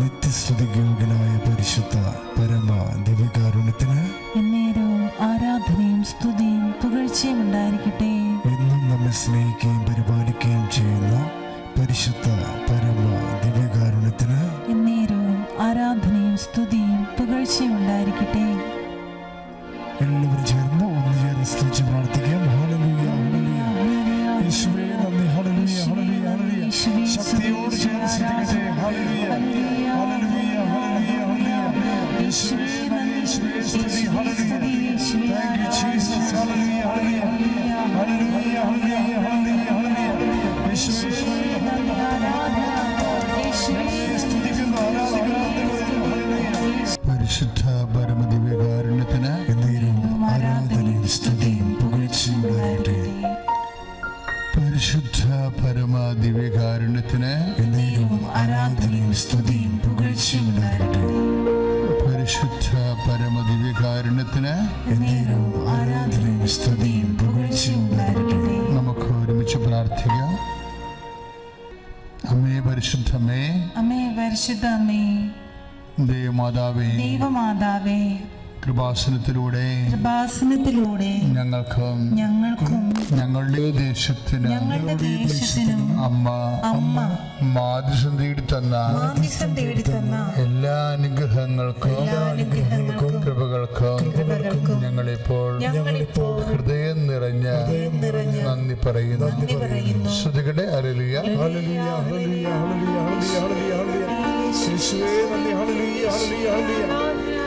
നിത്യസ്തുതിയോഗ്യനായ പരിശുദ്ധ പരമ ദിവ്യകാരുണ്യത്തിന് എന്നേരവും ആരാധനയും സ്തുതിയും പുകഴ്ചയും ഉണ്ടായിരിക്കട്ടെ. എന്നും നമ്മെ സ്നേഹിക്കുകയും പരിപാലിക്കുകയും ചെയ്യുന്ന പരിശുദ്ധ പരമ ദിവ്യകാരുണ്യത്തിന് എന്നേരവും ആരാധനയും സ്തുതിയും പുകഴ്ചയും ഉണ്ടായിരിക്കട്ടെ. എല്ലാവരും പരിശുദ്ധ പരമ ദിവ്യകാരുണ്യത്തിന് ആരാധനയും സ്തുതിയും പുകഴ്ചയും ഉണ്ടാകട്ടെ. പരിശുദ്ധ പരമ ദിവ്യകാരുണ്യത്തിന് ആരാധനയും സ്തുതിയും പുകഴ്ചയും ഉണ്ടാകട്ടെ. നമുക്ക് ഒരുമിച്ച് പ്രാർത്ഥിക്കാം. അമ്മേ പരിശുദ്ധമേ അമ്മേ പരിശുദ്ധ അമ്മേ ദേവമാതാവേ ദൈവമാതാവേ കൃപാസനത്തിലൂടെ കൃപാസനത്തിലൂടെ ഞങ്ങൾക്കും ഞങ്ങൾക്കും ഞങ്ങളുടെ ദേശത്തിന് ഞങ്ങളുടെ ദേശത്തിനും അമ്മ അമ്മ തേടി തന്ന മാധ്യസം തേടി തന്ന എല്ലാ അനുഗ്രഹങ്ങൾക്കും അനുഗ്രഹങ്ങൾക്കും കൃപകൾക്കും ഞങ്ങളിപ്പോൾ ഞങ്ങളിപ്പോൾ ഹൃദയം നിറഞ്ഞ നിറഞ്ഞ നന്ദി പറയുന്നു. നന്ദി പറയുന്നു. ശ്രുതികടെ അരലിയ hallelujah, hallelujah, hallelujah, hallelujah, hallelujah, hallelujah. Hallelujah,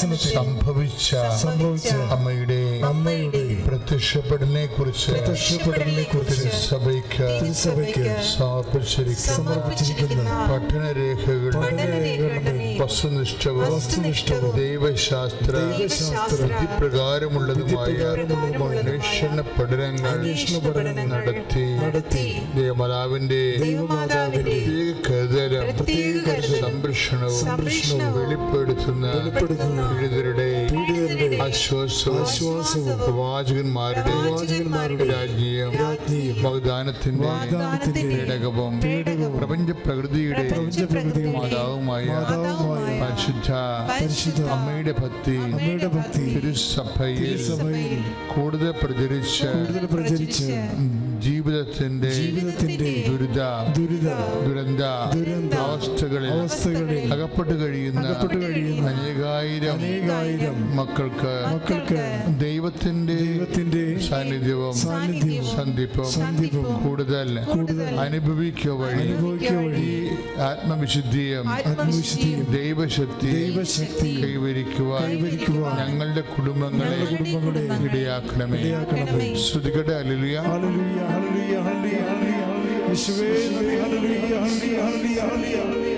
കൃപാസനത്തിൽ സംഭവിച്ച സംഭവിച്ച അമ്മയുടെ അമ്മയുടെ പ്രത്യക്ഷപ്പെടലിനെ കുറിച്ച് പ്രത്യക്ഷപ്പെടലിനെ കുറിച്ച് സഭയ്ക്ക് തിരുസഭയ്ക്ക് സമർപ്പിച്ചിരിക്കുന്ന സമർപ്പിച്ചിരിക്കുന്ന പഠനരേഖകൾ പഠനരേഖകളുടെ വസ്തുനിഷ്ഠവും വസ്തുനിഷ്ഠവും ദൈവശാസ്ത്ര വിധിപ്രകാരമുള്ളതുമായ അന്വേഷണ പഠനങ്ങൾ നടത്തി. നടത്തി. ദേവമാതാവിന്റെ ദൈവമാതാവിന്റെ പ്രത്യേക കരുതലും സംരക്ഷണവും വെളിപ്പെടുത്തുന്ന പീഡിതരുടെ ആശ്വാസവും പ്രവാചകന്മാരുടെ രാജ്ഞിയും വാഗ്ദാനത്തിന്റെ പേടകവും പ്രപഞ്ച പ്രകൃതിയുടെ മാതാവുമായ പരിശുദ്ധ അമ്മയുടെ ഭക്തി തിരുസഭയിൽ സഭയിൽ കൂടുതൽ പ്രചരിച്ച് കൂടുതൽ പ്രചരിച്ച് ജീവിതത്തിന്റെ ജീവിതത്തിന്റെ ദുരിത ദുരിത ദുരന്ത ദുരന്ത അവസ്ഥകളിൽ അവസ്ഥകളിൽ അകപ്പെട്ടു കഴിയുന്ന അകപ്പെട്ടു കഴിയുന്ന അനേകായിരം അനേകായിരം മക്കൾക്ക് മക്കൾക്ക് ദൈവത്തിന്റെ ദൈവത്തിന്റെ സാന്നിധ്യവും സാന്നിധ്യവും സന്ധിപ്പും സന്ധിപ്പും കൂടുതൽ കൂടുതൽ അനുഭവിക്കുക വഴി അനുഭവിക്കുക വഴി ആത്മവിശുദ്ധിയും ആത്മവിശുദ്ധിയും ദൈവശക്തി ദൈവശക്തി കൈവരിക്കുവാൻ കൈവരിക്കുവാൻ ഞങ്ങളുടെ കുടുംബങ്ങളെ കുടുംബങ്ങളെ ഇടയാക്കണമേ. ഇടയാക്കണമേ. ശ്രുതികട അലുലിയ ഹല്ലേലൂയ. ഹല്ലേലൂയ ഹല്ലേലൂയ ഹല്ലേലൂയ യേശുവേ നന്ദി ഹല്ലേലൂയ ഹല്ലേലൂയ ഹല്ലേലൂയ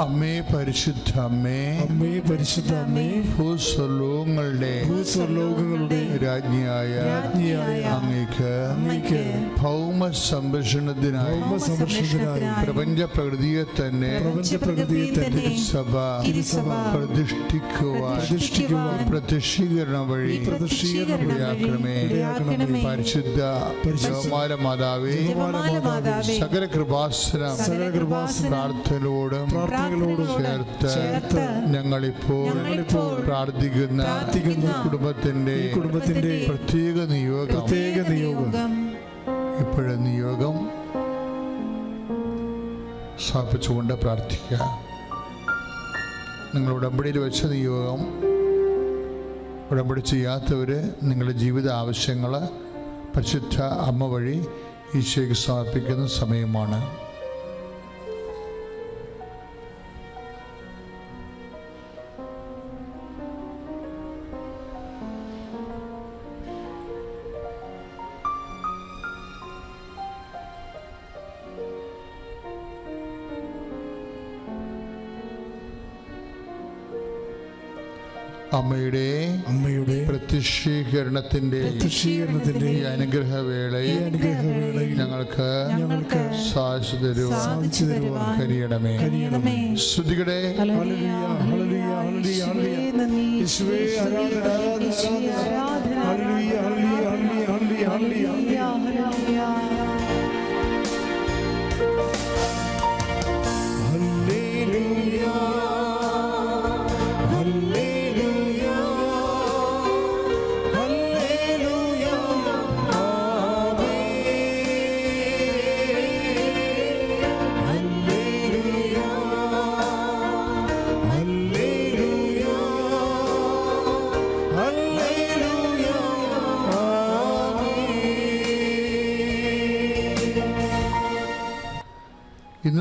അമ്മേ പരിശുദ്ധ അമ്മേ. അമ്മേ പരിശുദ്ധ അമ്മേ. ഭൂസ്വലോകങ്ങളുടെ ഭൂസ്വർലോകങ്ങളുടെ രാജ്ഞിയായ രാജ്ഞിയായ അങ്ങേക്ക് അങ്ങയ്ക്ക് ഭൗമ സംരക്ഷണത്തിനായി ഭൗമ സംരക്ഷണത്തിനായി പ്രപഞ്ച പ്രകൃതിയെ തന്നെ പ്രപഞ്ച പ്രകൃതിയെ തന്നെ സഭ സഭ പ്രതിഷ്ഠിക്കുവാൻ പ്രതിഷ്ഠിക്കുവാൻ പ്രതിഷ്ഠീകരണം വഴി പ്രതിഷ്ഠീകരണം വഴി ഇടയാക്കണമേ. ഇടയാക്കണമേ. പരിശുദ്ധ പരിശുദ്ധ മാതാവേ. സകല കൃപാസനം സകല കൃപാസനം പ്രാർത്ഥനയോടും ചേർത്ത് ചേർത്ത് ഞങ്ങളിപ്പോൾ പ്രാർത്ഥിക്കുന്ന പ്രാർത്ഥിക്കുന്ന കുടുംബത്തിന്റെ കുടുംബത്തിന്റെ പ്രത്യേക നിയോഗം. പ്രത്യേക നിയോഗം. ഇപ്പോഴും നിയോഗം? സ്ഥാപിച്ചുകൊണ്ട് പ്രാർത്ഥിക്കുക. നിങ്ങൾ ഉടമ്പടിയിൽ വെച്ച നിയോഗം. ഉടമ്പടി ചെയ്യാത്തവർ നിങ്ങളുടെ ജീവിത ആവശ്യങ്ങൾ പരിശുദ്ധ അമ്മ വഴി ഈശോയ്ക്ക് സമർപ്പിക്കുന്ന സമയമാണ്. അമ്മയുടെ അമ്മയുടെ പ്രത്യക്ഷീകരണത്തിന്റെ പ്രത്യക്ഷീകരണത്തിന്റെ ഈ ഈ അനുഗ്രഹവേളയിൽ അനുഗ്രഹവേളയിൽ ഞങ്ങൾക്ക് ഞങ്ങൾക്ക് സാധിച്ചു തരുവാൻ സാധിച്ചു തരുവാൻ കരിയണമേ കരിയണമേ ശ്രുതികടെ ഹല്ലേലൂയ, ഹല്ലേലൂയ, ഹല്ലേലൂയ, ഹല്ലേലൂയ. യേശുവേ, ആരാധന, ആരാധന, ആരാധന.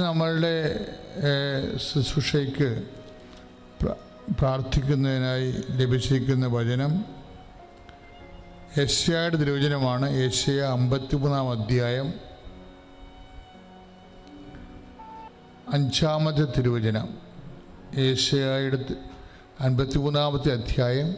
നമ്മളുടെ ശുശ്രൂഷയ്ക്ക് പ്ര- പ്രാർത്ഥിക്കുന്നതിനായി ലഭിച്ചിരിക്കുന്ന വചനം ഏഷ്യയുടെ തിരുവചനമാണ് ഏഷ്യ അമ്പത്തിമൂന്നാം അധ്യായം അഞ്ചാമത്തെ തിരുവചനം. ഏഷ്യയുടെ അൻപത്തിമൂന്നാമത്തെ അധ്യായം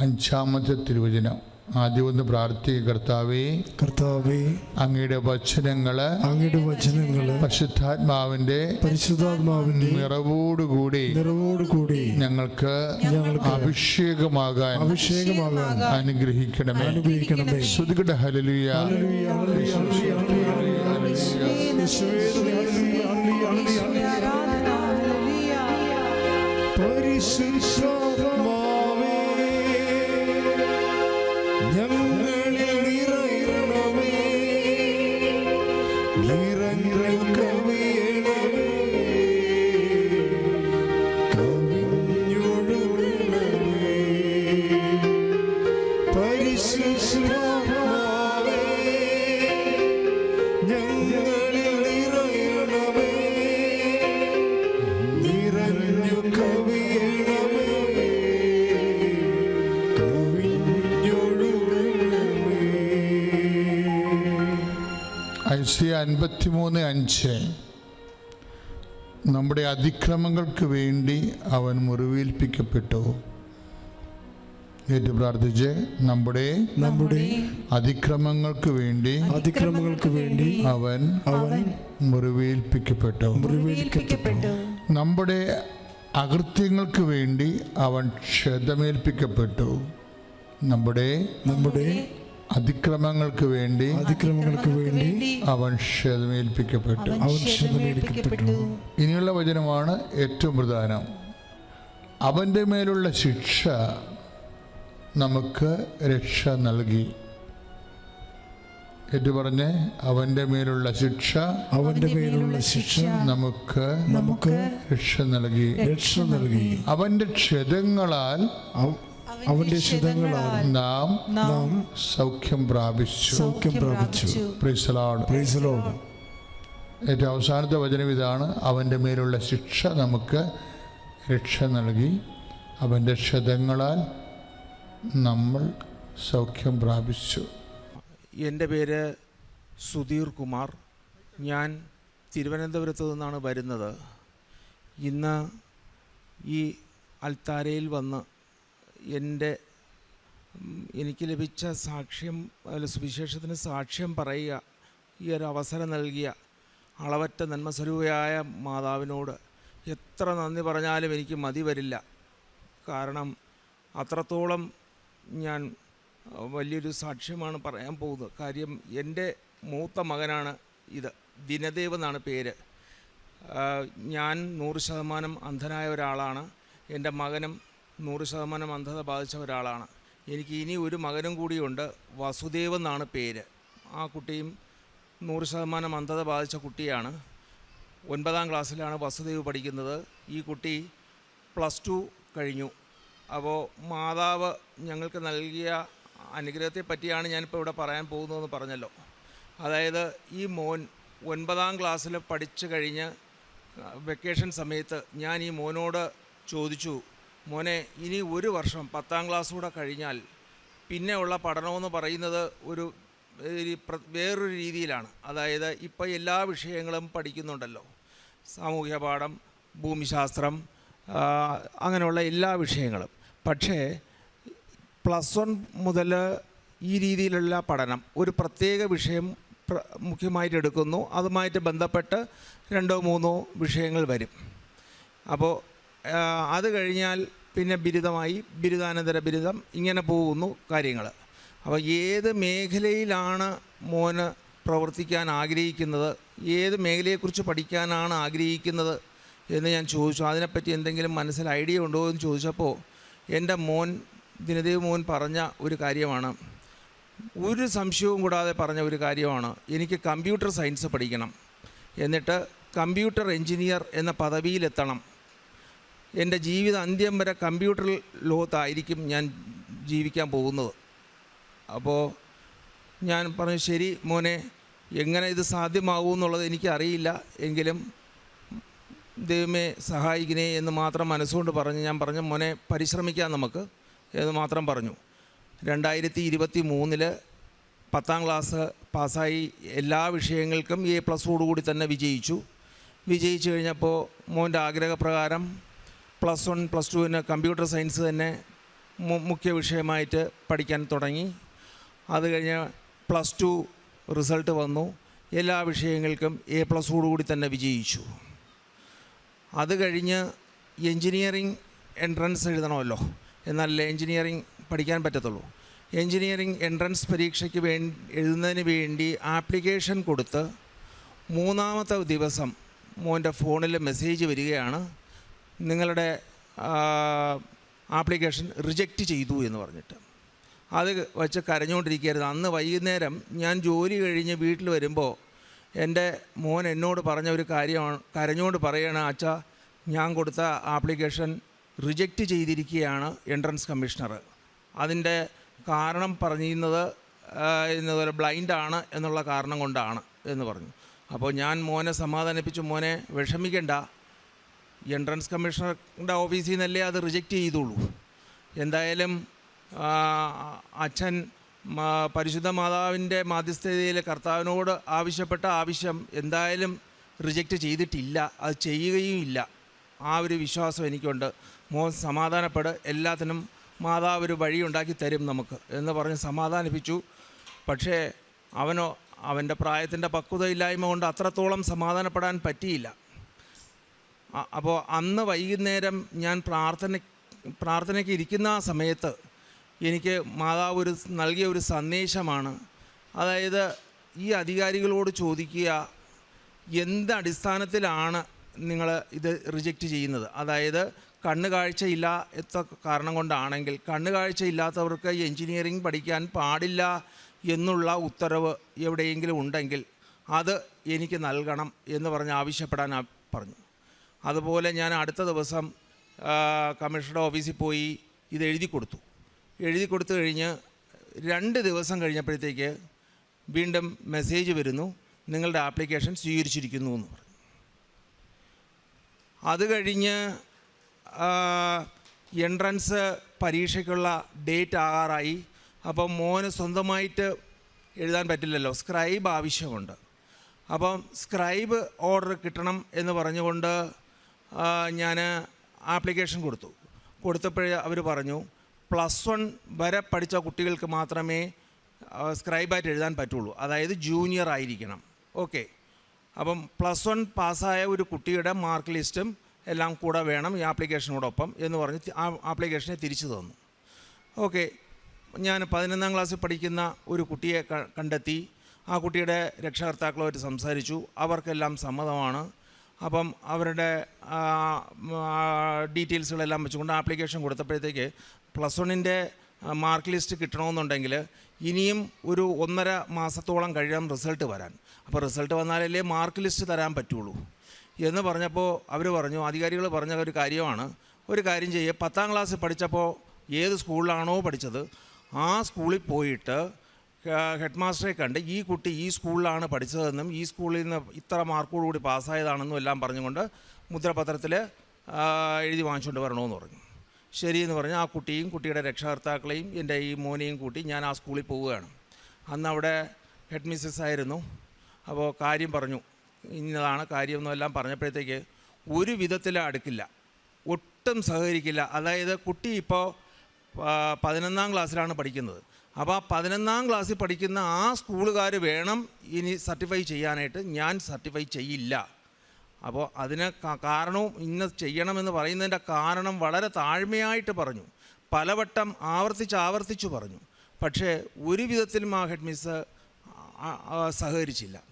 അഞ്ചാമത്തെ തിരുവചനം. ആദ്യം ഒന്ന് പ്രാർത്ഥിക്കുക കർത്താവേ. കർത്താവേ അങ്ങയുടെ വചനങ്ങൾ അങ്ങയുടെ വചനങ്ങൾ പരിശുദ്ധാത്മാവിന്റെ പരിശുദ്ധാത്മാവിന്റെ നിറവോടുകൂടി നിറവോടുകൂടി ഞങ്ങൾക്ക് ഞങ്ങൾക്ക് അഭിഷേകമാകാൻ അഭിഷേകമാകാൻ അനുഗ്രഹിക്കണമേ. അനുഗ്രഹിക്കണമേ. ശ്രുതികട ഹലലുയ ഹല്ലേലൂയ, അൻപത്തിമൂന്ന് അഞ്ച്. നമ്മുടെ അതിക്രമങ്ങൾക്ക് വേണ്ടി അവൻ മുറിവേൽപ്പിക്കപ്പെട്ടു. ഏറ്റു പ്രാർത്ഥിച്ച് നമ്മുടെ നമ്മുടെ അതിക്രമങ്ങൾക്ക് വേണ്ടി അതിക്രമങ്ങൾക്ക് വേണ്ടി അവൻ അവൻ മുറിവേൽപ്പിക്കപ്പെട്ടു. മുറിവേൽപ്പിക്കപ്പെട്ടു. നമ്മുടെ അകൃത്യങ്ങൾക്ക് വേണ്ടി അവൻ ക്ഷതമേൽപ്പിക്കപ്പെട്ടു. നമ്മുടെ നമ്മുടെ അതിക്രമങ്ങൾക്ക് വേണ്ടി അതിക്രമങ്ങൾക്ക് വേണ്ടി അവൻ ക്ഷതമേൽപ്പിക്കപ്പെട്ടു. അവൻ ക്ഷതമേൽപ്പിക്കപ്പെട്ടു. ഇനിയുള്ള വചനമാണ് ഏറ്റവും പ്രധാനം. അവന്റെ മേലുള്ള ശിക്ഷ നമുക്ക് രക്ഷ നൽകി. ഏറ്റു പറഞ്ഞ്? അവന്റെ മേലുള്ള ശിക്ഷ അവന്റെ മേലുള്ള ശിക്ഷ നമുക്ക് നമുക്ക് രക്ഷ നൽകി. രക്ഷ നൽകി. അവന്റെ ക്ഷതങ്ങളാൽ അവന്റെ നാം നാം സൗഖ്യം പ്രാപിച്ചു. സൗഖ്യം പ്രാപിച്ചു. ഏറ്റവും അവസാനത്തെ വചനം ഇതാണ്. അവന്റെ മേലുള്ള ശിക്ഷ നമുക്ക് രക്ഷ നൽകി. അവന്റെ ക്ഷതങ്ങളാൽ നമ്മൾ സൗഖ്യം പ്രാപിച്ചു. എന്റെ പേര് സുധീർ കുമാർ. ഞാൻ തിരുവനന്തപുരത്ത് നിന്നാണ് വരുന്നത്. ഇന്ന് ഈ അൽത്താരയിൽ വന്ന് എന്റെ എനിക്ക് ലഭിച്ച സാക്ഷ്യം അതിൽ സുവിശേഷത്തിന് സാക്ഷ്യം പറയുക ഈ ഒരു അവസരം നൽകിയ അളവറ്റ നന്മസ്വരൂപയായ മാതാവിനോട് എത്ര നന്ദി പറഞ്ഞാലും എനിക്ക് മതി വരില്ല. കാരണം അത്രത്തോളം ഞാൻ വലിയൊരു സാക്ഷ്യമാണ് പറയാൻ പോകുന്നത്. കാര്യം എന്റെ മൂത്ത മകനാണ് ഇത്. ദിനദേവ് എന്നാണ് പേര്. ഞാൻ നൂറ് ശതമാനം അന്ധനായ ഒരാളാണ്. എന്റെ മകനും നൂറ് ശതമാനം അന്ധത ബാധിച്ച ഒരാളാണ്. എനിക്ക് ഇനി ഒരു മകനും കൂടിയുണ്ട്. വസുദേവ് എന്നാണ് പേര്. ആ കുട്ടിയും നൂറ് ശതമാനം അന്ധത ബാധിച്ച കുട്ടിയാണ്. ഒൻപതാം ക്ലാസ്സിലാണ് വസുദേവ് പഠിക്കുന്നത്. ഈ കുട്ടി പ്ലസ് ടു കഴിഞ്ഞു. അപ്പോൾ മാതാവ് ഞങ്ങൾക്ക് നൽകിയ അനുഗ്രഹത്തെ പറ്റിയാണ് ഞാനിപ്പോൾ ഇവിടെ പറയാൻ പോകുന്നതെന്ന് പറഞ്ഞല്ലോ. അതായത് ഈ മോൻ ഒൻപതാം ക്ലാസ്സിൽ പഠിച്ചു കഴിഞ്ഞ് വെക്കേഷൻ സമയത്ത് ഞാൻ ഈ മോനോട് ചോദിച്ചു മോനെ ഇനി ഒരു വർഷം പത്താം ക്ലാസ് കൂടെ കഴിഞ്ഞാൽ പിന്നെ ഉള്ള പഠനമെന്ന് പറയുന്നത് ഒരു വേറൊരു രീതിയിലാണ്. അതായത് ഇപ്പോൾ എല്ലാ വിഷയങ്ങളും പഠിക്കുന്നുണ്ടല്ലോ. സാമൂഹ്യ പാഠം ഭൂമിശാസ്ത്രം അങ്ങനെയുള്ള എല്ലാ വിഷയങ്ങളും. പക്ഷേ പ്ലസ് വൺ മുതൽ ഈ രീതിയിലുള്ള പഠനം ഒരു പ്രത്യേക വിഷയം മുഖ്യമായിട്ട് എടുക്കുന്നു. അതുമായിട്ട് ബന്ധപ്പെട്ട് രണ്ടോ മൂന്നോ വിഷയങ്ങൾ വരും. അപ്പോൾ അത് കഴിഞ്ഞാൽ പിന്നെ ബിരുദമായി ബിരുദാനന്തര ബിരുദം ഇങ്ങനെ പോകുന്നു കാര്യങ്ങൾ. അപ്പോൾ ഏത് മേഖലയിലാണ് മോന് പ്രവർത്തിക്കാൻ ആഗ്രഹിക്കുന്നത് ഏത് മേഖലയെക്കുറിച്ച് പഠിക്കാനാണ് ആഗ്രഹിക്കുന്നത് എന്ന് ഞാൻ ചോദിച്ചു. അതിനെപ്പറ്റി എന്തെങ്കിലും മനസ്സിൽ ഐഡിയ ഉണ്ടോ എന്ന് ചോദിച്ചപ്പോൾ എന്റെ മോൻ ദിനദേവ് മോൻ പറഞ്ഞ ഒരു കാര്യമാണ്. ഒരു സംശയവും കൂടാതെ പറഞ്ഞ ഒരു കാര്യമാണ്. എനിക്ക് കമ്പ്യൂട്ടർ സയൻസ് പഠിക്കണം. എന്നിട്ട് കമ്പ്യൂട്ടർ എഞ്ചിനീയർ എന്ന പദവിയിലെത്തണം. എന്റെ ജീവിത അന്ത്യം വരെ കമ്പ്യൂട്ടർ ലോകത്തായിരിക്കും ഞാൻ ജീവിക്കാൻ പോകുന്നത്. അപ്പോൾ ഞാൻ പറഞ്ഞു ശരി മോനെ എങ്ങനെ ഇത് സാധ്യമാകും എന്നുള്ളത് എനിക്കറിയില്ല. എങ്കിലും ദൈവമേ സഹായിക്കണേ എന്ന് മാത്രം മനസ്സുകൊണ്ട് പറഞ്ഞ് ഞാൻ പറഞ്ഞു മോനെ പരിശ്രമിക്കാം നമുക്ക് എന്ന് മാത്രം പറഞ്ഞു. രണ്ടായിരത്തി ഇരുപത്തി മൂന്നിൽ പത്താം ക്ലാസ് പാസ്സായി എല്ലാ വിഷയങ്ങൾക്കും എ പ്ലസ് കൂടി തന്നെ വിജയിച്ചു. വിജയിച്ചു കഴിഞ്ഞപ്പോൾ മോന്റെ ആഗ്രഹപ്രകാരം പ്ലസ് വൺ പ്ലസ് ടുവിന് കമ്പ്യൂട്ടർ സയൻസ് തന്നെ മുഖ്യ വിഷയമായിട്ട് പഠിക്കാൻ തുടങ്ങി. അത് കഴിഞ്ഞ് പ്ലസ് ടു റിസൾട്ട് വന്നു. എല്ലാ വിഷയങ്ങൾക്കും എ പ്ലസോടുകൂടി തന്നെ വിജയിച്ചു. അത് കഴിഞ്ഞ് എൻജിനീയറിംഗ് എൻട്രൻസ് എഴുതണമല്ലോ. എന്നാലല്ലേ എൻജിനീയറിംഗ് പഠിക്കാൻ പറ്റത്തുള്ളൂ. എൻജിനീയറിംഗ് എൻട്രൻസ് പരീക്ഷയ്ക്ക് വേണ്ടി എഴുതുന്നതിന് വേണ്ടി ആപ്ലിക്കേഷൻ കൊടുത്ത് മൂന്നാമത്തെ ദിവസം മോന്റെ ഫോണിൽ മെസ്സേജ് വരികയാണ്. നിങ്ങളുടെ ആപ്ലിക്കേഷൻ റിജക്റ്റ് ചെയ്തു എന്ന് പറഞ്ഞിട്ട്. അത് വച്ച് കരഞ്ഞുകൊണ്ടിരിക്കുകയായിരുന്നു. അന്ന് വൈകുന്നേരം ഞാൻ ജോലി കഴിഞ്ഞ് വീട്ടിൽ വരുമ്പോൾ എന്റെ മോൻ എന്നോട് പറഞ്ഞ ഒരു കാര്യമാണ് കരഞ്ഞുകൊണ്ട് പറയുകയാണ് അച്ഛാ ഞാൻ കൊടുത്ത ആപ്ലിക്കേഷൻ റിജക്റ്റ് ചെയ്തിരിക്കുകയാണ് എൻട്രൻസ് കമ്മീഷണർ അതിന്റെ കാരണം പറഞ്ഞിരുന്നത് ഇന്നതുപോലെ ബ്ലൈൻഡാണ് എന്നുള്ള കാരണം കൊണ്ടാണ് എന്ന് പറഞ്ഞു. അപ്പോൾ ഞാൻ മോനെ സമാധാനിപ്പിച്ചു. മോനെ വിഷമിക്കണ്ട. എൻട്രൻസ് കമ്മീഷണറുടെ ഓഫീസിൽ നിന്നല്ലേ അത് റിജക്റ്റ് ചെയ്തുള്ളൂ. എന്തായാലും അച്ഛൻ പരിശുദ്ധ മാതാവിന്റെ മാധ്യസ്ഥതയിൽ കർത്താവിനോട് ആവശ്യപ്പെട്ട ആവശ്യം എന്തായാലും റിജക്റ്റ് ചെയ്തിട്ടില്ല. അത് ചെയ്യുകയും ഇല്ല ആ ഒരു വിശ്വാസം എനിക്കുണ്ട്. മോൻ സമാധാനപ്പെട്. എല്ലാത്തിനും മാതാവ് ഒരു വഴിയുണ്ടാക്കി തരും നമുക്ക് എന്ന് പറഞ്ഞ് സമാധാനിപ്പിച്ചു. പക്ഷേ അവനോ അവന്റെ പ്രായത്തിന്റെ പക്വതയില്ലായ്മ കൊണ്ട് അത്രത്തോളം സമാധാനപ്പെടാൻ പറ്റിയില്ല. അപ്പോൾ അന്ന് വൈകുന്നേരം ഞാൻ പ്രാർത്ഥന പ്രാർത്ഥനയ്ക്ക് ഇരിക്കുന്ന ആ സമയത്ത് എനിക്ക് മാതാവ് ഒരു നൽകിയ ഒരു സന്ദേശമാണ്. അതായത് ഈ അധികാരികളോട് ചോദിക്കുക എന്ത് അടിസ്ഥാനത്തിലാണ് നിങ്ങൾ ഇത് റിജക്റ്റ് ചെയ്യുന്നത്? അതായത് കണ്ണ് കാഴ്ചയില്ല എത്ത കാരണം കൊണ്ടാണെങ്കിൽ കണ്ണ് കാഴ്ചയില്ലാത്തവർക്ക് എൻജിനീയറിംഗ് പഠിക്കാൻ പാടില്ല എന്നുള്ള ഉത്തരവ് എവിടെയെങ്കിലും ഉണ്ടെങ്കിൽ അത് എനിക്ക് നൽകണം എന്ന് പറഞ്ഞ് ആവശ്യപ്പെടാൻ പറഞ്ഞു. അതുപോലെ ഞാൻ അടുത്ത ദിവസം കമ്മീഷണറുടെ ഓഫീസിൽ പോയി ഇത് എഴുതി കൊടുത്തു. എഴുതി കൊടുത്തു കഴിഞ്ഞ് രണ്ട് ദിവസം കഴിഞ്ഞപ്പോഴത്തേക്ക് വീണ്ടും മെസ്സേജ് വരുന്നു നിങ്ങളുടെ ആപ്ലിക്കേഷൻ സ്വീകരിച്ചിരിക്കുന്നു എന്ന് പറഞ്ഞു. അത് കഴിഞ്ഞ് എൻട്രൻസ് പരീക്ഷയ്ക്കുള്ള ഡേറ്റ് ആകാറായി അപ്പം മോന് സ്വന്തമായിട്ട് എഴുതാൻ പറ്റില്ലല്ലോ സ്ക്രൈബ് ആവശ്യമുണ്ട്. അപ്പം സ്ക്രൈബ് ഓർഡർ കിട്ടണം എന്ന് പറഞ്ഞുകൊണ്ട് ഞാൻ ആപ്ലിക്കേഷൻ കൊടുത്തു. കൊടുത്തപ്പോഴേ അവർ പറഞ്ഞു പ്ലസ് വൺ വരെ പഠിച്ച കുട്ടികൾക്ക് മാത്രമേ സ്ക്രൈബായിട്ട് എഴുതാൻ പറ്റുള്ളൂ. അതായത് ജൂനിയർ ആയിരിക്കണം. ഓക്കെ. അപ്പം പ്ലസ് വൺ പാസ്സായ ഒരു കുട്ടിയുടെ മാർക്ക് ലിസ്റ്റും എല്ലാം കൂടെ വേണം ഈ ആപ്ലിക്കേഷനോടൊപ്പം എന്ന് പറഞ്ഞ് ആ ആപ്ലിക്കേഷനെ തിരിച്ചു തന്നു. ഓക്കെ. ഞാൻ പതിനൊന്നാം ക്ലാസ്സിൽ പഠിക്കുന്ന ഒരു കുട്ടിയെ കണ്ടെത്തി. ആ കുട്ടിയുടെ രക്ഷകർത്താക്കളുമായിട്ട് സംസാരിച്ചു. അവർക്കെല്ലാം സമ്മതമാണ്. അപ്പം അവരുടെ ഡീറ്റെയിൽസുകളെല്ലാം വെച്ചുകൊണ്ട് ആപ്ലിക്കേഷൻ കൊടുത്തപ്പോഴത്തേക്ക് പ്ലസ് വണ്ണിന്റെ മാർക്ക് ലിസ്റ്റ് കിട്ടണമെന്നുണ്ടെങ്കിൽ ഇനിയും ഒരു ഒന്നര മാസത്തോളം കഴിയാം റിസൾട്ട് വരാൻ. അപ്പോൾ റിസൾട്ട് വന്നാലല്ലേ മാർക്ക് ലിസ്റ്റ് തരാൻ പറ്റുള്ളൂ. എന്ന് പറഞ്ഞപ്പോൾ അവർ പറഞ്ഞു അധികാരികൾ പറഞ്ഞ ഒരു കാര്യമാണ്. ഒരു കാര്യം ചെയ്യുക പത്താം ക്ലാസ് പഠിച്ചപ്പോൾ ഏത് സ്കൂളിലാണോ പഠിച്ചത് ആ സ്കൂളിൽ പോയിട്ട് ഹെഡ് മാസ്റ്ററെ കണ്ട് ഈ കുട്ടി ഈ സ്കൂളിലാണ് പഠിച്ചതെന്നും ഈ സ്കൂളിൽ നിന്ന് ഇത്ര മാർക്കോടുകൂടി പാസ്സായതാണെന്നും എല്ലാം പറഞ്ഞുകൊണ്ട് മുദ്രപത്രത്തിൽ എഴുതി വാങ്ങിച്ചുകൊണ്ട് വരണമെന്ന് പറഞ്ഞു. ശരിയെന്ന് പറഞ്ഞ് ആ കുട്ടിയും കുട്ടിയുടെ രക്ഷകർത്താക്കളെയും എന്റെ ഈ മോനെയും കൂട്ടി ഞാൻ ആ സ്കൂളിൽ പോവുകയാണ്. അന്ന് അവിടെ ഹെഡ് മിസ്സസ് ആയിരുന്നു. അപ്പോൾ കാര്യം പറഞ്ഞു. ഇന്നതാണ് കാര്യം എന്നെല്ലാം പറഞ്ഞപ്പോഴത്തേക്ക് ഒരു വിധത്തിൽ അടുക്കില്ല. ഒട്ടും സഹകരിക്കില്ല. അതായത് കുട്ടി ഇപ്പോൾ പതിനൊന്നാം ക്ലാസ്സിലാണ് പഠിക്കുന്നത്. അപ്പോൾ ആ പതിനൊന്നാം ക്ലാസ്സിൽ പഠിക്കുന്ന ആ സ്കൂളുകാർ വേണം ഇനി സർട്ടിഫൈ ചെയ്യാനായിട്ട്. ഞാൻ സർട്ടിഫൈ ചെയ്യില്ല. അപ്പോൾ അതിന് കാരണവും ഇന്ന് ചെയ്യണമെന്ന് പറയുന്നതിന്റെ കാരണം വളരെ താഴ്മയായിട്ട് പറഞ്ഞു. പലവട്ടം ആവർത്തിച്ച് ആവർത്തിച്ചു പറഞ്ഞു. പക്ഷേ ഒരു വിധത്തിലും ആ ഹെഡ് മിസ് സഹകരിച്ചില്ല.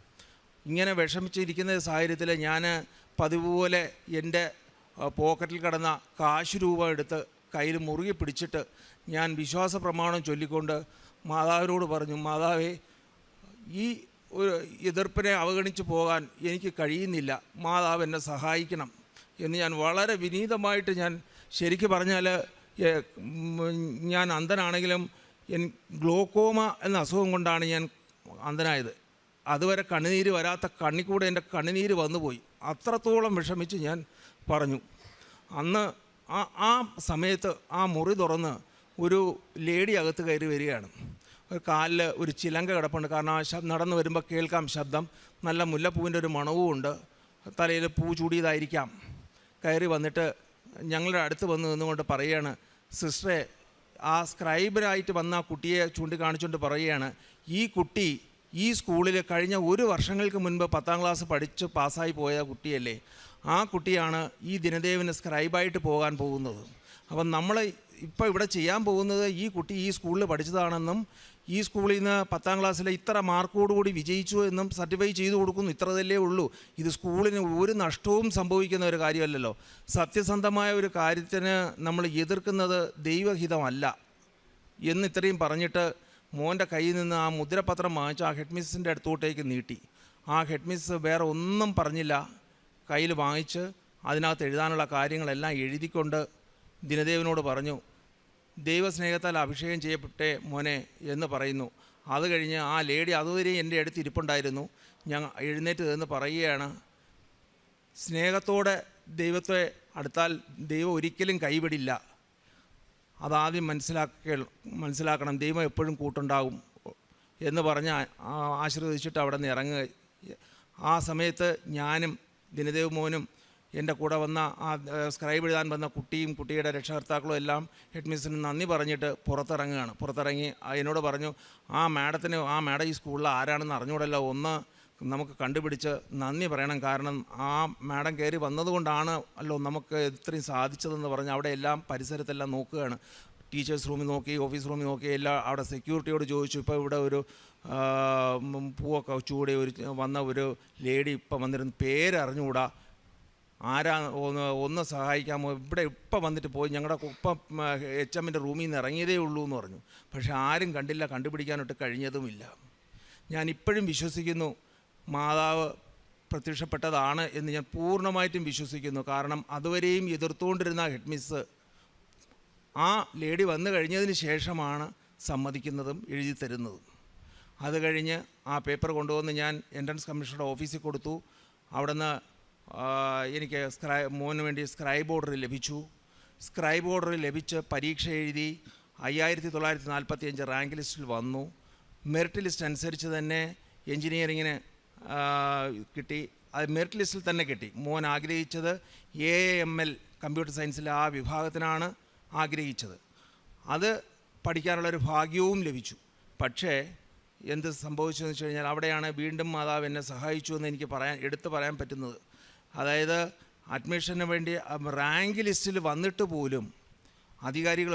ഇങ്ങനെ വിഷമിച്ചിരിക്കുന്ന സാഹചര്യത്തിൽ ഞാൻ പതിവ് പോലെ എന്റെ പോക്കറ്റിൽ കിടന്ന കാശ് രൂപ എടുത്ത് കയ്യിൽ മുറുകെ പിടിച്ചിട്ട് ഞാൻ വിശ്വാസ പ്രമാണം ചൊല്ലിക്കൊണ്ട് മാതാവിനോട് പറഞ്ഞു മാതാവേ ഈ ഒരു എതിർപ്പിനെ അവഗണിച്ച് പോകാൻ എനിക്ക് കഴിയുന്നില്ല. മാതാവ് എന്നെ സഹായിക്കണം. എന്ന് ഞാൻ വളരെ വിനീതമായിട്ട് ഞാൻ ശരിക്ക് പറഞ്ഞാൽ ഞാൻ അന്ധനാണെങ്കിലും എൻ ഗ്ലോക്കോമ എന്ന അസുഖം കൊണ്ടാണ് ഞാൻ അന്ധനായത്. അതുവരെ കണ്ണുനീര് വരാത്ത കണ്ണിക്കൂടെ എന്റെ കണ്ണുനീര് വന്നുപോയി. അത്രത്തോളം വിഷമിച്ച് ഞാൻ പറഞ്ഞു. അന്ന് ആ ആ സമയത്ത് ആ മുറി തുറന്ന് ഒരു ലേഡി അകത്ത് കയറി വരികയാണ്. ഒരു കാലിൽ ഒരു ചിലങ്ക കിടപ്പുണ്ട്. കാരണം ആ ശബ്ദം നടന്നു വരുമ്പോൾ കേൾക്കാം ശബ്ദം. നല്ല മുല്ലപ്പൂവിന്റെ ഒരു മണവും ഉണ്ട് തലയിൽ പൂ ചൂടിയതായിരിക്കാം. കയറി വന്നിട്ട് ഞങ്ങളുടെ അടുത്ത് വന്ന് നിന്നുകൊണ്ട് പറയുകയാണ് സിസ്റ്ററെ ആ സ്ക്രൈബറായിട്ട് വന്ന ആ കുട്ടിയെ ചൂണ്ടിക്കാണിച്ചുകൊണ്ട് പറയുകയാണ് ഈ കുട്ടി ഈ സ്കൂളിൽ കഴിഞ്ഞ ഒരു വർഷങ്ങൾക്ക് മുൻപ് പത്താം ക്ലാസ് പഠിച്ച് പാസ്സായി പോയ കുട്ടിയല്ലേ? ആ കുട്ടിയാണ് ഈ ദിനദേവിന് സ്ക്രൈബായിട്ട് പോകാൻ പോകുന്നത്. അപ്പം നമ്മൾ ഇപ്പോൾ ഇവിടെ ചെയ്യാൻ പോകുന്നത് ഈ കുട്ടി ഈ സ്കൂളിൽ പഠിച്ചതാണെന്നും ഈ സ്കൂളിൽ നിന്ന് പത്താം ക്ലാസ്സിലെ ഇത്ര മാർക്കോടുകൂടി വിജയിച്ചു എന്നും സർട്ടിഫൈ ചെയ്തു കൊടുക്കുന്നു ഇത്രതല്ലേ ഉള്ളൂ. ഇത് സ്കൂളിന് ഒരു നഷ്ടവും സംഭവിക്കുന്ന ഒരു കാര്യമല്ലല്ലോ. സത്യസന്ധമായ ഒരു കാര്യത്തിന് നമ്മൾ എതിർക്കുന്നത് ദൈവഹിതമല്ല എന്ന് ഇത്രയും പറഞ്ഞിട്ട് മോന്റെ കയ്യിൽ നിന്ന് ആ മുദ്രപത്രം വാങ്ങിച്ച് ആ ഹെഡ് മിസ്സിന്റെ അടുത്തോട്ടേക്ക് നീട്ടി. ആ ഹെഡ് മിസ് വേറെ ഒന്നും പറഞ്ഞില്ല. കയ്യിൽ വാങ്ങിച്ച് അതിനകത്ത് എഴുതാനുള്ള കാര്യങ്ങളെല്ലാം എഴുതിക്കൊണ്ട് ദിനദേവനോട് പറഞ്ഞു ദൈവസ്നേഹത്താൽ അഭിഷേകം ചെയ്യപ്പെട്ടേ മോനെ എന്ന് പറയുന്നു. അത് കഴിഞ്ഞ് ആ ലേഡി അതുവരെ എന്റെ അടുത്ത് ഇരിപ്പുണ്ടായിരുന്നു. ഞാൻ എഴുന്നേറ്റ് എന്ന് പറയുകയാണ് സ്നേഹത്തോടെ ദൈവത്തെ അടുത്താൽ ദൈവം ഒരിക്കലും കൈവിടില്ല. അതാദ്യം മനസ്സിലാക്ക മനസ്സിലാക്കണം ദൈവം എപ്പോഴും കൂട്ടുണ്ടാകും എന്ന് പറഞ്ഞ് ആശീർവദിച്ചിട്ട് അവിടെ നിന്ന് ഇറങ്ങുക. ആ സമയത്ത് ഞാനും ദിനദേവ് മോനും എന്റെ കൂടെ വന്ന ആ സ്ക്രൈബ് എഴുതാൻ വന്ന കുട്ടിയും കുട്ടിയുടെ രക്ഷകർത്താക്കളും എല്ലാം ഹെഡ് മിസ്സിന് നന്ദി പറഞ്ഞിട്ട് പുറത്തിറങ്ങുകയാണ്. പുറത്തിറങ്ങി എന്നോട് പറഞ്ഞു ആ മാഡത്തിന് ആ മാഡം ഈ സ്കൂളിൽ ആരാണെന്ന് അറിഞ്ഞുകൂടല്ലോ? ഒന്ന് നമുക്ക് കണ്ടുപിടിച്ച് നന്ദി പറയണം. കാരണം ആ മാഡം കയറി വന്നതുകൊണ്ടാണ് അല്ലോ നമുക്ക് ഇത്രയും സാധിച്ചതെന്ന് പറഞ്ഞ് അവിടെ എല്ലാം പരിസരത്തെല്ലാം നോക്കുകയാണ്. ടീച്ചേഴ്സ് റൂമിൽ നോക്കി ഓഫീസ് റൂമിൽ നോക്കി എല്ലാം അവിടെ സെക്യൂരിറ്റിയോട് ചോദിച്ചു. ഇപ്പോൾ ഇവിടെ ഒരു പൂവൊക്കെ ചൂടി ഒരു വന്ന ഒരു ലേഡി ഇപ്പം വന്നിരുന്ന് പേരറിഞ്ഞുകൂടാ ആരാ ഒന്ന് ഒന്ന് സഹായിക്കാമോ ഇവിടെ ഇപ്പം വന്നിട്ട് പോയി ഞങ്ങളുടെ ഇപ്പം എച്ച് എമ്മിന്റെ റൂമിൽ നിന്ന് ഇറങ്ങിയതേ ഉള്ളൂ എന്ന് പറഞ്ഞു. പക്ഷെ ആരും കണ്ടില്ല കണ്ടുപിടിക്കാനൊട്ട് കഴിഞ്ഞതുമില്ല. ഞാൻ ഇപ്പോഴും വിശ്വസിക്കുന്നു മാതാവ് പ്രത്യക്ഷപ്പെട്ടതാണ് എന്ന് ഞാൻ പൂർണമായിട്ടും വിശ്വസിക്കുന്നു. കാരണം അതുവരെയും എതിർത്തുകൊണ്ടിരുന്ന ഹെഡ് മിസ് ആ ലേഡി വന്നു കഴിഞ്ഞതിന് ശേഷമാണ് സമ്മതിക്കുന്നതും എഴുതി തരുന്നതും അത് കഴിഞ്ഞ് ആ പേപ്പർ കൊണ്ടുവന്ന് ഞാൻ എൻട്രൻസ് കമ്മീഷണറുടെ ഓഫീസിൽ കൊടുത്തു. അവിടുന്ന് എനിക്ക് സ്ക്രൈ മോന് വേണ്ടി സ്ക്രൈബ് ഓർഡർ ലഭിച്ചു. സ്ക്രൈബ് ഓർഡർ ലഭിച്ച് പരീക്ഷ എഴുതി അയ്യായിരത്തി തൊള്ളായിരത്തി നാൽപ്പത്തി അഞ്ച് റാങ്ക് ലിസ്റ്റിൽ വന്നു. മെറിറ്റ് ലിസ്റ്റ് അനുസരിച്ച് തന്നെ എൻജിനീയറിങ്ങിന് കിട്ടി. അത് മെറിറ്റ് ലിസ്റ്റിൽ തന്നെ കിട്ടി. മോൻ ആഗ്രഹിച്ചത് എ എം എൽ കമ്പ്യൂട്ടർ സയൻസിലെ ആ വിഭാഗത്തിനാണ് ആഗ്രഹിച്ചത്. അത് പഠിക്കാനുള്ളൊരു ഭാഗ്യവും ലഭിച്ചു. പക്ഷേ എന്ത് സംഭവിച്ചതെന്ന് വെച്ച് കഴിഞ്ഞാൽ അവിടെയാണ് വീണ്ടും മാതാവ് എന്നെ സഹായിച്ചു എന്ന് എനിക്ക് പറയാൻ എടുത്തു പറയാൻ പറ്റുന്നത്. അതായത് അഡ്മിഷന് വേണ്ടി റാങ്ക് ലിസ്റ്റിൽ വന്നിട്ട് പോലും അധികാരികൾ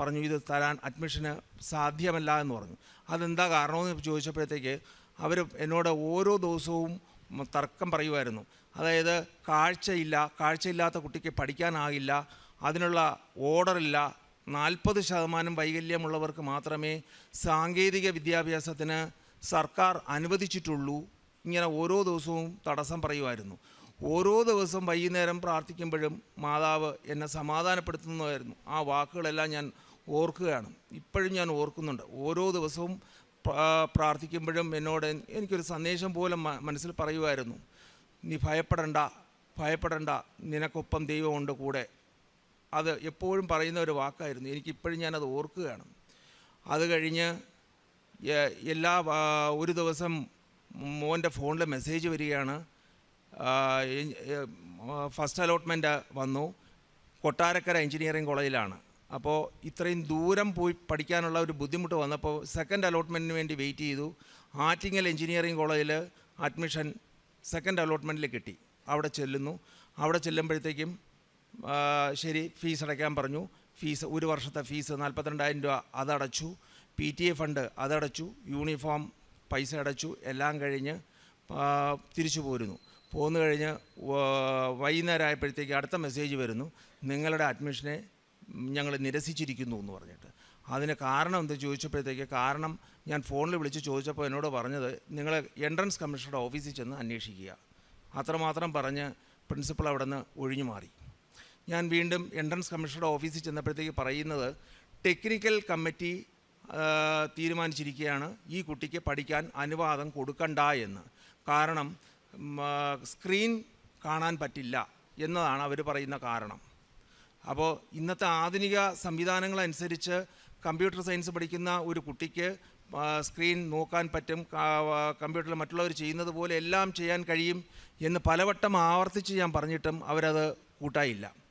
പറഞ്ഞു ഇത് തരാൻ അഡ്മിഷന് സാധ്യമല്ല എന്ന് പറഞ്ഞു. അതെന്താ കാരണമെന്ന് ചോദിച്ചപ്പോഴത്തേക്ക് അവർ എന്നോട് ഓരോ ദിവസവും തർക്കം പറയുമായിരുന്നു. അതായത് കാഴ്ചയില്ല കാഴ്ചയില്ലാത്ത കുട്ടിക്ക് പഠിക്കാനാകില്ല അതിനുള്ള ഓർഡറില്ല നാൽപ്പത് ശതമാനം വൈകല്യമുള്ളവർക്ക് മാത്രമേ സാങ്കേതിക വിദ്യാഭ്യാസത്തിന് സർക്കാർ അനുവദിച്ചിട്ടുള്ളൂ. ഇങ്ങനെ ഓരോ ദിവസവും തടസ്സം പറയുമായിരുന്നു. ഓരോ ദിവസം വൈകുന്നേരം പ്രാർത്ഥിക്കുമ്പോഴും മാതാവ് എന്നെ സമാധാനപ്പെടുത്തുന്നതായിരുന്നു. ആ വാക്കുകളെല്ലാം ഞാൻ ഓർക്കുകയാണ്. ഇപ്പോഴും ഞാൻ ഓർക്കുന്നുണ്ട്. ഓരോ ദിവസവും പ്രാർത്ഥിക്കുമ്പോഴും എന്നോട് എനിക്കൊരു സന്ദേശം പോലെ മനസ്സിൽ പറയുമായിരുന്നു. നീ ഭയപ്പെടണ്ട ഭയപ്പെടണ്ട. നിനക്കൊപ്പം ദൈവമുണ്ട് കൂടെ. അത് എപ്പോഴും പറയുന്ന ഒരു വാക്കായിരുന്നു. എനിക്കിപ്പോഴും ഞാനത് ഓർക്കുകയാണ്. അത് കഴിഞ്ഞ് എല്ലാ ഒരു ദിവസം മോന്റെ ഫോണിൽ മെസ്സേജ് വരികയാണ്. ഫസ്റ്റ് അലോട്ട്മെന്റ് വന്നു. കൊട്ടാരക്കര എഞ്ചിനീയറിംഗ് കോളേജിലാണ്. അപ്പോൾ ഇത്രയും ദൂരം പോയി പഠിക്കാനുള്ള ഒരു ബുദ്ധിമുട്ട് വന്നപ്പോൾ സെക്കൻഡ് അലോട്ട്മെന്റിന് വേണ്ടി വെയിറ്റ് ചെയ്തു. ആറ്റിങ്ങൽ എഞ്ചിനീയറിംഗ് കോളേജിൽ അഡ്മിഷൻ സെക്കൻഡ് അലോട്ട്മെന്റിൽ കിട്ടി. അവിടെ ചെല്ലുന്നു. അവിടെ ചെല്ലുമ്പോഴത്തേക്കും ശരി ഫീസ് അടയ്ക്കാൻ പറഞ്ഞു. ഫീസ് ഒരു വർഷത്തെ ഫീസ് നാൽപ്പത്തിരണ്ടായിരം രൂപ അതടച്ചു. പി ടി എ ഫണ്ട് അതടച്ചു. യൂണിഫോം പൈസ അടച്ചു. എല്ലാം കഴിഞ്ഞ് തിരിച്ചു പോരുന്നു. പോന്നു കഴിഞ്ഞ് വൈകുന്നേരം ആയപ്പോഴത്തേക്ക് അടുത്ത മെസ്സേജ് വരുന്നു. നിങ്ങളുടെ അഡ്മിഷനെ ഞങ്ങൾ നിരസിച്ചിരിക്കുന്നു എന്ന് പറഞ്ഞിട്ട്. അതിന് കാരണം എന്താ ചോദിച്ചപ്പോഴത്തേക്ക് കാരണം ഞാൻ ഫോണിൽ വിളിച്ച് ചോദിച്ചപ്പോൾ എന്നോട് പറഞ്ഞത് നിങ്ങൾ എൻട്രൻസ് കമ്മീഷണറുടെ ഓഫീസിൽ ചെന്ന് അന്വേഷിക്കുക. അത്രമാത്രം പറഞ്ഞ് പ്രിൻസിപ്പൾ അവിടെ നിന്ന് ഒഴിഞ്ഞു മാറി. ഞാൻ വീണ്ടും എൻട്രൻസ് കമ്മീഷണറുടെ ഓഫീസിൽ ചെന്നപ്പോഴത്തേക്ക് പറയുന്നത് ടെക്നിക്കൽ കമ്മിറ്റി തീരുമാനിച്ചിരിക്കുകയാണ്. ഈ കുട്ടിക്ക് പഠിക്കാൻ അനുവാദം കൊടുക്കണ്ട എന്ന്. കാരണം സ്ക്രീൻ കാണാൻ പറ്റില്ല എന്നതാണ് അവർ പറയുന്ന കാരണം. അപ്പോൾ ഇന്നത്തെ ആധുനിക സംവിധാനങ്ങളനുസരിച്ച് കമ്പ്യൂട്ടർ സയൻസ് പഠിക്കുന്ന ഒരു കുട്ടിക്ക് സ്ക്രീൻ നോക്കാൻ പറ്റും കമ്പ്യൂട്ടറിൽ മറ്റുള്ളവർ ചെയ്യുന്നത് പോലെ എല്ലാം ചെയ്യാൻ കഴിയും എന്ന് പലവട്ടം ആവർത്തിച്ച് ഞാൻ പറഞ്ഞിട്ടും അവരത് കൂട്ടായില്ല.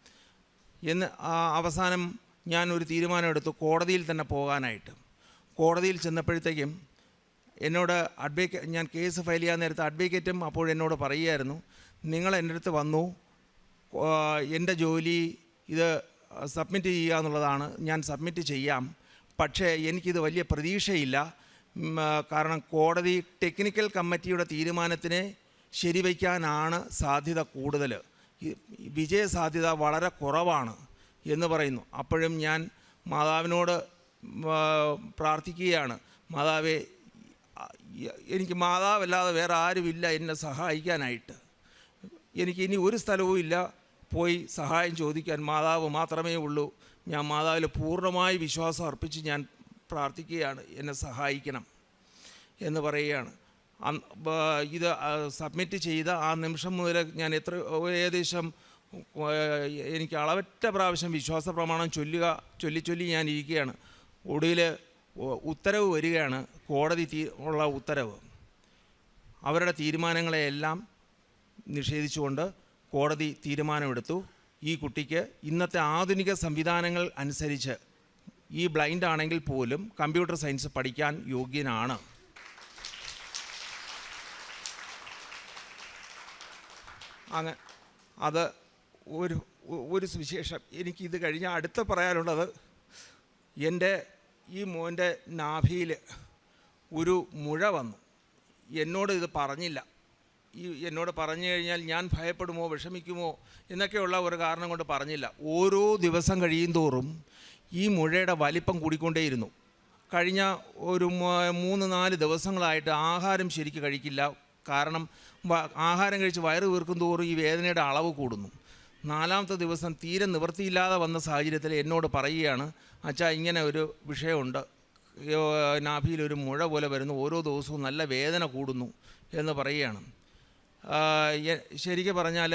എന്ന് അവസാനം ഞാൻ ഒരു തീരുമാനമെടുത്തു കോടതിയിൽ തന്നെ പോകാനായിട്ട്. കോടതിയിൽ ചെന്നപ്പോഴത്തേക്കും എന്നോട് അഡ്വക്കേറ്റ് ഞാൻ കേസ് ഫയൽ ചെയ്യാൻ നേരത്തെ അഡ്വക്കേറ്റും അപ്പോൾ എന്നോട് പറയുമായിരുന്നു നിങ്ങൾ എന്റെ അടുത്ത് വന്നു എന്റെ ജോലി ഇത് സബ്മിറ്റ് ചെയ്യുക എന്നുള്ളതാണ് ഞാൻ സബ്മിറ്റ് ചെയ്യാം. പക്ഷേ എനിക്കിത് വലിയ പ്രതീക്ഷയില്ല. കാരണം കോടതി ടെക്നിക്കൽ കമ്മിറ്റിയുടെ തീരുമാനത്തിനെ ശരിവയ്ക്കാനാണ് സാധ്യത കൂടുതൽ വിജയ സാധ്യത വളരെ കുറവാണ് എന്ന് പറയുന്നു. അപ്പോഴും ഞാൻ മാതാവിനോട് പ്രാർത്ഥിക്കുകയാണ്. മാതാവേ എനിക്ക് മാതാവല്ലാതെ വേറെ ആരുമില്ല എന്നെ സഹായിക്കാനായിട്ട്. എനിക്ക് ഇനി ഒരു സ്ഥലവും ഇല്ല. പോയി സഹായം ചോദിക്കാൻ മാതാവ് മാത്രമേ ഉള്ളൂ. ഞാൻ മാതാവിൽ പൂർണമായി വിശ്വാസം അർപ്പിച്ച് ഞാൻ പ്രാർത്ഥിക്കുകയാണ്. എന്നെ സഹായിക്കണം. എന്ന് പറയുകയാണ്. ഇത് സബ്മിറ്റ് ചെയ്ത ആ നിമിഷം മുതൽ ഞാൻ എത്ര ഏകദേശം എനിക്ക് അളവറ്റ പ്രാവശ്യം വിശ്വാസ പ്രമാണം ചൊല്ലുക ചൊല്ലി ചൊല്ലി ഞാൻ ഇരിക്കുകയാണ്. ഒടുവിൽ ഉത്തരവ് വരികയാണ് കോടതി തീ ഉള്ള ഉത്തരവ്. അവരുടെ തീരുമാനങ്ങളെയെല്ലാം നിഷേധിച്ചുകൊണ്ട് കോടതി തീരുമാനമെടുത്തു. ഈ കുട്ടിക്ക് ഇന്നത്തെ ആധുനിക സംവിധാനങ്ങൾ അനുസരിച്ച് ഈ ബ്ലൈൻഡ് ആണെങ്കിൽ പോലും കമ്പ്യൂട്ടർ സയൻസ് പഠിക്കാൻ യോഗ്യനാണ്. അങ്ങ് അത് ഒരു ഒരു സുവിശേഷം. എനിക്കിത് കഴിഞ്ഞാൽ അടുത്ത പറയാനുള്ളത് എന്റെ ഈ മോന്റെ നാഭിയിൽ ഒരു മുഴ വന്നു. എന്നോട് ഇത് പറഞ്ഞില്ല. ഈ എന്നോട് പറഞ്ഞു കഴിഞ്ഞാൽ ഞാൻ ഭയപ്പെടുമോ വിഷമിക്കുമോ എന്നൊക്കെയുള്ള ഒരു കാരണം കൊണ്ട് പറഞ്ഞില്ല. ഓരോ ദിവസം കഴിയും തോറും ഈ മുഴയുടെ വലിപ്പം കൂടിക്കൊണ്ടേയിരുന്നു. കഴിഞ്ഞ ഒരു മൂന്ന് നാല് ദിവസങ്ങളായിട്ട് ആഹാരം ശരിക്ക് കഴിക്കില്ല. കാരണം ആഹാരം കഴിച്ച് വയറ് വീർക്കും തോറും ഈ വേദനയുടെ അളവ് കൂടുന്നു. നാലാമത്തെ ദിവസം തീരെ നിവൃത്തിയില്ലാതെ വന്ന സാഹചര്യത്തിൽ എന്നോട് പറയുകയാണ് അച്ഛാ ഇങ്ങനെ ഒരു വിഷയമുണ്ട്. നാഭിയിലൊരു മുഴ പോലെ വരുന്നു. ഓരോ ദിവസവും നല്ല വേദന കൂടുന്നു എന്ന് പറയുകയാണ്. ശരിക്കും പറഞ്ഞാൽ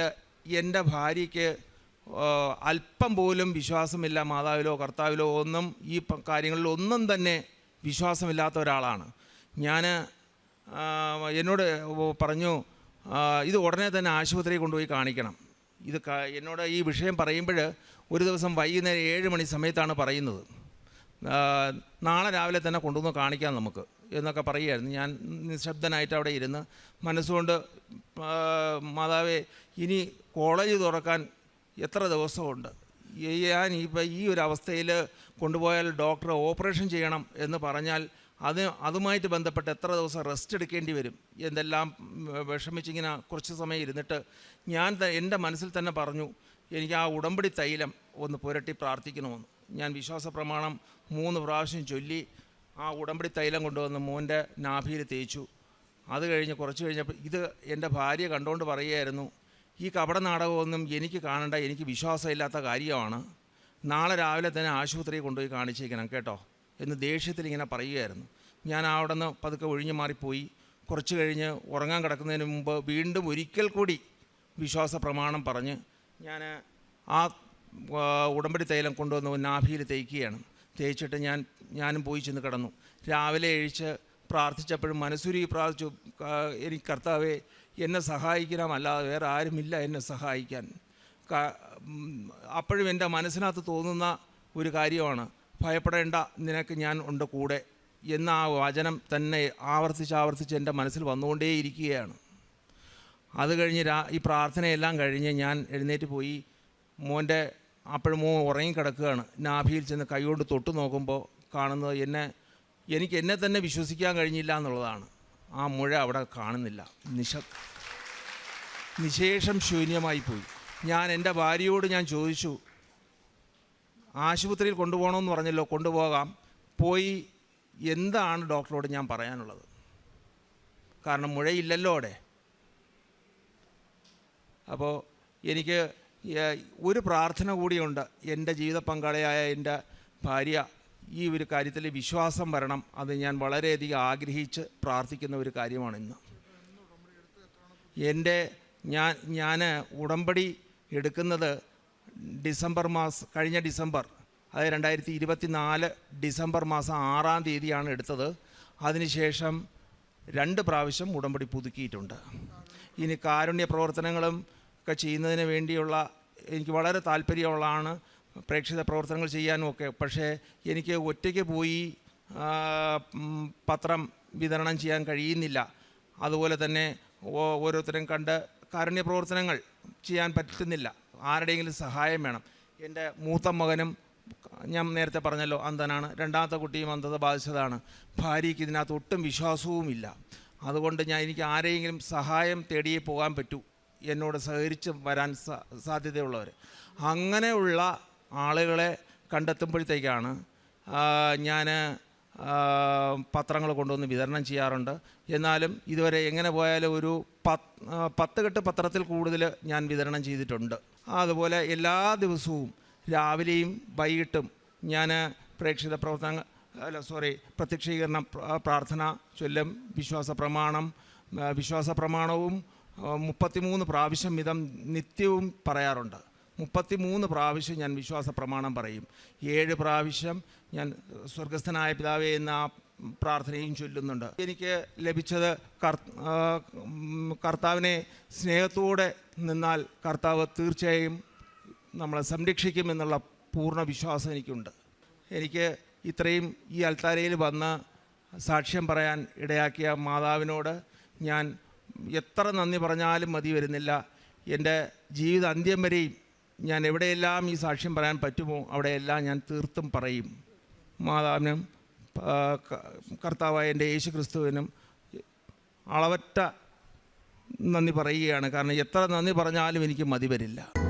എന്റെ ഭാര്യയ്ക്ക് അല്പം പോലും വിശ്വാസമില്ല. മാതാവിലോ കർത്താവിലോ ഒന്നും ഈ കാര്യങ്ങളിൽ ഒന്നും തന്നെ വിശ്വാസമില്ലാത്ത ഒരാളാണ്. ഞാൻ എന്നോട് പറഞ്ഞു ഇത് ഉടനെ തന്നെ ആശുപത്രിയിൽ കൊണ്ടുപോയി കാണിക്കണം. ഇത് എന്നോട് ഈ വിഷയം പറയുമ്പോൾ ഒരു ദിവസം വൈകുന്നേരം ഏഴ് മണി സമയത്താണ് പറയുന്നത്. നാളെ രാവിലെ തന്നെ കൊണ്ടുവന്ന് കാണിക്കാം നമുക്ക് എന്നൊക്കെ പറയുമായിരുന്നു ഞാൻ നിശബ്ദനായിട്ട് അവിടെ ഇരുന്ന് മനസ്സുകൊണ്ട് മാതാവേ ഇനി കോളേജ് തുറക്കാൻ എത്ര ദിവസമുണ്ട്? ഞാൻ ഇപ്പം ഈ ഒരു അവസ്ഥയിൽ കൊണ്ടുപോയാൽ ഡോക്ടർ ഓപ്പറേഷൻ ചെയ്യണം എന്ന് പറഞ്ഞാൽ അത് അതുമായിട്ട് ബന്ധപ്പെട്ട് എത്ര ദിവസം റെസ്റ്റ് എടുക്കേണ്ടി വരും? എന്തെല്ലാം വിഷമിച്ചിങ്ങനെ കുറച്ച് സമയം ഇരുന്നിട്ട് ഞാൻ എന്റെ മനസ്സിൽ തന്നെ പറഞ്ഞു എനിക്ക് ആ ഉടമ്പടി തൈലം ഒന്ന് പുരട്ടി പ്രാർത്ഥിക്കണമെന്ന്. ഞാൻ വിശ്വാസ പ്രമാണം മൂന്ന് പ്രാവശ്യം ചൊല്ലി ആ ഉടമ്പടി തൈലം കൊണ്ടുവന്ന് മോന്റെ നാഭിയിൽ തേച്ചു. അത് കഴിഞ്ഞ് കുറച്ച് കഴിഞ്ഞപ്പോൾ ഇത് എന്റെ ഭാര്യ കണ്ടുകൊണ്ട് പറയുമായിരുന്നു ഈ കപട നാടകമൊന്നും എനിക്ക് കാണണ്ട എനിക്ക് വിശ്വാസമില്ലാത്ത കാര്യമാണ്. നാളെ രാവിലെ തന്നെ ആശുപത്രിയിൽ കൊണ്ടുപോയി കാണിച്ചേക്കണം കേട്ടോ? എന്ന് ദേഷ്യത്തിൽ ഇങ്ങനെ പറയുകയായിരുന്നു. ഞാൻ അവിടെ നിന്ന് പതുക്കെ ഒഴിഞ്ഞു മാറിപ്പോയി. കുറച്ച് കഴിഞ്ഞ് ഉറങ്ങാൻ കിടക്കുന്നതിന് മുമ്പ് വീണ്ടും ഒരിക്കൽ കൂടി വിശ്വാസ പ്രമാണം പറഞ്ഞ് ഞാൻ ആ ഉടമ്പടി തൈലം കൊണ്ടുവന്ന് നാഭിയിൽ തേക്കുകയാണ്. തേച്ചിട്ട് ഞാൻ ഞാനും പോയി ചെന്ന് കിടന്നു. രാവിലെ എഴിച്ച് പ്രാർത്ഥിച്ചപ്പോഴും മനസ്സുരി പ്രാർത്ഥിച്ചു "ക- എനിക്ക് കർത്താവെ എന്നെ സഹായിക്കണമല്ലാതെ വേറെ ആരുമില്ല എന്നെ സഹായിക്കാൻ. അപ്പോഴും എന്റെ മനസ്സിനകത്ത് തോന്നുന്ന ഒരു കാര്യമാണ്. ഭയപ്പെടേണ്ട നിനക്ക് ഞാൻ ഉണ്ട് കൂടെ എന്ന ആ വചനം തന്നെ ആവർത്തിച്ച് ആവർത്തിച്ച് എന്റെ മനസ്സിൽ വന്നുകൊണ്ടേയിരിക്കുകയാണ്. അത് കഴിഞ്ഞ് രാ ഈ പ്രാർത്ഥനയെല്ലാം കഴിഞ്ഞ് ഞാൻ എഴുന്നേറ്റ് പോയി മോന്റെ അപ്പോഴും മോൻ ഉറങ്ങിക്കിടക്കുകയാണ്. നാഭിയിൽ ചെന്ന് കൈകൊണ്ട് തൊട്ട് നോക്കുമ്പോൾ കാണുന്നത് എന്നെ എനിക്ക് എന്നെ തന്നെ വിശ്വസിക്കാൻ കഴിഞ്ഞില്ല എന്നുള്ളതാണ്. ആ മുഴ അവിടെ കാണുന്നില്ല. നിശ നിശേഷം ശൂന്യമായി പോയി. ഞാൻ എന്റെ ഭാര്യയോട് ഞാൻ ചോദിച്ചു ആശുപത്രിയിൽ കൊണ്ടുപോകണമെന്ന് പറഞ്ഞല്ലോ കൊണ്ടുപോകാം. പോയി എന്താണ് ഡോക്ടറോട് ഞാൻ പറയാനുള്ളത്? കാരണം മുഴയില്ലല്ലോ അവിടെ. അപ്പോൾ എനിക്ക് ഒരു പ്രാർത്ഥന കൂടിയുണ്ട്. എന്റെ ജീവിത പങ്കാളിയായ എന്റെ ഭാര്യ ഈ ഒരു കാര്യത്തിൽ വിശ്വാസം വരണം. അത് ഞാൻ വളരെയധികം ആഗ്രഹിച്ച് പ്രാർത്ഥിക്കുന്ന ഒരു കാര്യമാണ് ഇന്ന്. എന്റെ ഞാൻ ഞാൻ ഉടമ്പടി എടുക്കുന്നത് ഡിസംബർ മാസം കഴിഞ്ഞ ഡിസംബർ അതായത് രണ്ടായിരത്തി ഇരുപത്തി നാല് ഡിസംബർ മാസം ആറാം തീയതിയാണ് എടുത്തത്. അതിനുശേഷം രണ്ട് പ്രാവശ്യം ഉടമ്പടി പുതുക്കിയിട്ടുണ്ട്. ഇനി കാരുണ്യ പ്രവർത്തനങ്ങളും ഒക്കെ ചെയ്യുന്നതിന് വേണ്ടിയുള്ള എനിക്ക് വളരെ താല്പര്യമുള്ളതാണ് പ്രേക്ഷിത പ്രവർത്തനങ്ങൾ ചെയ്യാനും ഒക്കെ. പക്ഷേ എനിക്ക് ഒറ്റയ്ക്ക് പോയി പത്രം വിതരണം ചെയ്യാൻ കഴിയുന്നില്ല. അതുപോലെ തന്നെ ഓരോരുത്തരും കണ്ട് കാരുണ്യ പ്രവർത്തനങ്ങൾ ചെയ്യാൻ പറ്റുന്നില്ല. ആരുടെയെങ്കിലും സഹായം വേണം. എന്റെ മൂത്ത മകനും ഞാൻ നേരത്തെ പറഞ്ഞല്ലോ അന്ധനാണ്. രണ്ടാമത്തെ കുട്ടിയും അന്ധത ബാധിച്ചതാണ്. ഭാര്യയ്ക്ക് ഇതിനകത്ത് ഒട്ടും വിശ്വാസവുമില്ല അതുകൊണ്ട് ഞാൻ എനിക്ക് ആരെയെങ്കിലും സഹായം തേടിയേ പോകാൻ പറ്റൂ. എന്നോട് സഹകരിച്ച് വരാൻ സാധ്യതയുള്ളവർ. അങ്ങനെയുള്ള ആളുകളെ കണ്ടെത്തുമ്പോഴത്തേക്കാണ് ഞാൻ പത്രങ്ങൾ കൊണ്ടുവന്ന് വിതരണം ചെയ്യാറുണ്ട്. എന്നാലും ഇതുവരെ എങ്ങനെ പോയാലും ഒരു പത്ത് കെട്ട് പത്രത്തിൽ കൂടുതൽ ഞാൻ വിതരണം ചെയ്തിട്ടുണ്ട്. അതുപോലെ എല്ലാ ദിവസവും രാവിലെയും വൈകിട്ടും ഞാൻ പ്രേക്ഷിത പ്രവർത്തനങ്ങൾ അല്ല സോറി പ്രത്യക്ഷീകരണം പ്രാർത്ഥന ചൊല്ലും വിശ്വാസ പ്രമാണം വിശ്വാസ പ്രമാണവും മുപ്പത്തിമൂന്ന് പ്രാവശ്യം വിധം നിത്യവും പറയാറുണ്ട്. മുപ്പത്തിമൂന്ന് പ്രാവശ്യം ഞാൻ വിശ്വാസ പ്രമാണം പറയും. ഏഴ് പ്രാവശ്യം ഞാൻ സ്വർഗസ്ഥനായ പിതാവേ എന്ന ആ പ്രാർത്ഥനയും ചൊല്ലുന്നുണ്ട്. എനിക്ക് ലഭിച്ചത് കർ കർത്താവിനെ സ്നേഹത്തോടെ നിന്നാൽ കർത്താവ് തീർച്ചയായും നമ്മളെ സംരക്ഷിക്കുമെന്നുള്ള പൂർണ വിശ്വാസം എനിക്കുണ്ട്. എനിക്ക് ഇത്രയും ഈ അൽത്താരയിൽ വന്ന് സാക്ഷ്യം പറയാൻ ഇടയാക്കിയ മാതാവിനോട് ഞാൻ എത്ര നന്ദി പറഞ്ഞാലും മതി വരുന്നില്ല. എന്റെ ജീവിത അന്ത്യം വരെയും ഞാൻ എവിടെയെല്ലാം ഈ സാക്ഷ്യം പറയാൻ പറ്റുമോ അവിടെയെല്ലാം ഞാൻ തീർത്തും പറയും. മാതാവിനും കർത്താവായ എന്റെ യേശു ക്രിസ്തുവിനും അളവറ്റ നന്ദി പറയുകയാണ്. കാരണം എത്ര നന്ദി പറഞ്ഞാലും എനിക്ക് മതി വരില്ല.